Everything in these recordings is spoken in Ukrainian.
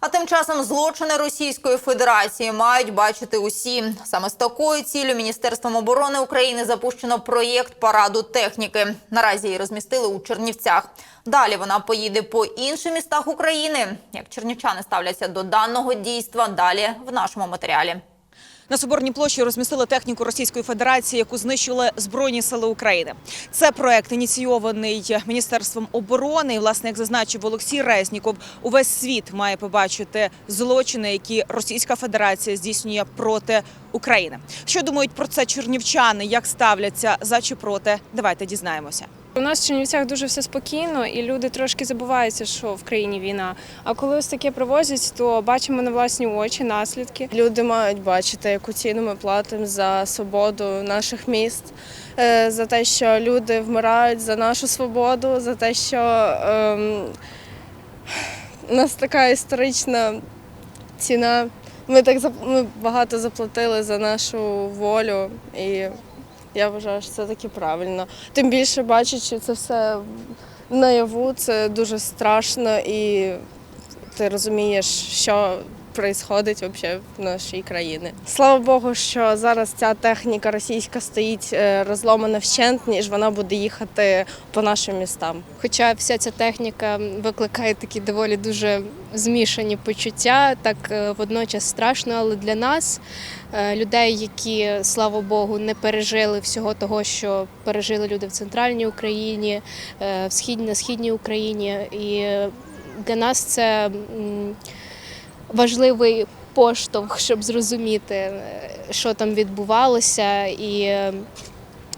А тим часом злочини Російської Федерації мають бачити усі. Саме з такою ціллю Міністерством оборони України запущено проєкт параду техніки. Наразі її розмістили у Чернівцях. Далі вона поїде по інших містах України. Як чернівчани ставляться до даного дійства, далі в нашому матеріалі. На Соборній площі розмістили техніку Російської Федерації, яку знищили Збройні сили України. Це проект ініційований Міністерством оборони. І, власне, як зазначив Олексій Резніков, увесь світ має побачити злочини, які Російська Федерація здійснює проти України. Що думають про це чернівчани? Як ставляться за чи проти? Давайте дізнаємося. У нас в Чернівцях дуже все спокійно, і люди трошки забуваються, що в країні війна. А коли ось таке привозять, то бачимо на власні очі наслідки. Люди мають бачити, яку ціну ми платимо за свободу наших міст, е, за те, що люди вмирають за нашу свободу, за те, що ем, у нас така історична ціна. Ми так ми багато заплатили за нашу волю, і я вважаю, що це таки правильно. Тим більше бачачи це все наяву, це дуже страшно і ти розумієш, що відбувається взагалі в нашій країні. Слава Богу, що зараз ця техніка російська стоїть е, розломана вщент, ніж вона буде їхати по нашим містам. Хоча вся ця техніка викликає такі доволі дуже змішані почуття, так е, водночас страшно, але для нас, е, людей, які, слава Богу, не пережили всього того, що пережили люди в центральній Україні, в східній, на східній Україні, і для нас це важливий поштовх, щоб зрозуміти, е, що там відбувалося, і е,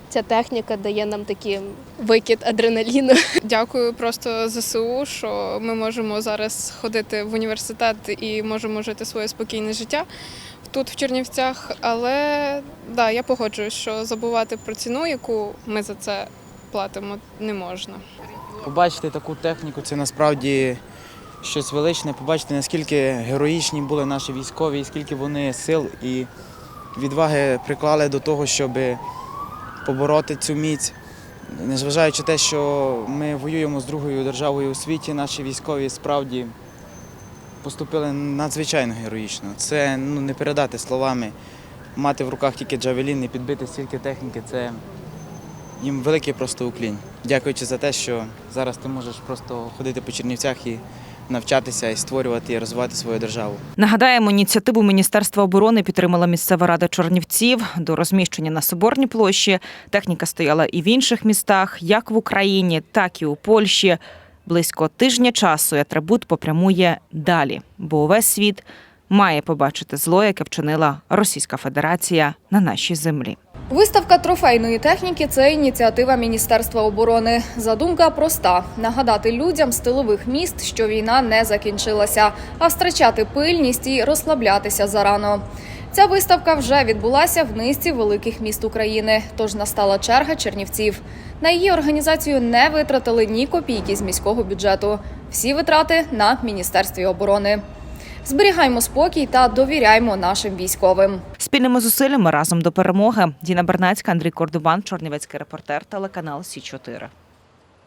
ця техніка дає нам такий викид адреналіну. Дякую просто ЗСУ, що ми можемо зараз ходити в університет і можемо жити своє спокійне життя тут, в Чернівцях. Але да, я погоджуюсь, що забувати про ціну, яку ми за це платимо, не можна. Побачити таку техніку це насправді щось величне. Побачити, наскільки героїчні були наші військові, і скільки вони сил і відваги приклали до того, щоб побороти цю міць. Незважаючи те, що ми воюємо з другою державою у світі, наші військові справді поступили надзвичайно героїчно. Це ну, не передати словами. Мати в руках тільки джавелін і підбити стільки техніки це їм великий просто уклінь. Дякуючи за те, що зараз ти можеш просто ходити по Чернівцях і навчатися, і створювати і розвивати свою державу. Нагадаємо, ініціативу Міністерства оборони підтримала місцева рада Чернівців. До розміщення на Соборній площі техніка стояла і в інших містах, як в Україні, так і у Польщі. Близько тижня часу і атрибут попрямує далі, бо увесь світ має побачити зло, яке вчинила Російська Федерація на нашій землі. Виставка трофейної техніки це ініціатива Міністерства оборони. Задумка проста: нагадати людям з тилових міст, що війна не закінчилася, а втрачати пильність і розслаблятися зарано. Ця виставка вже відбулася в низці великих міст України, тож настала черга чернівців. На її організацію не витратили ні копійки з міського бюджету. Всі витрати на міністерстві оборони. Зберігаймо спокій та довіряймо нашим військовим. Спільними зусиллями разом до перемоги. Діна Бернацька, Андрій Кордубан, Чорнівецький репортер, телеканал Сі 4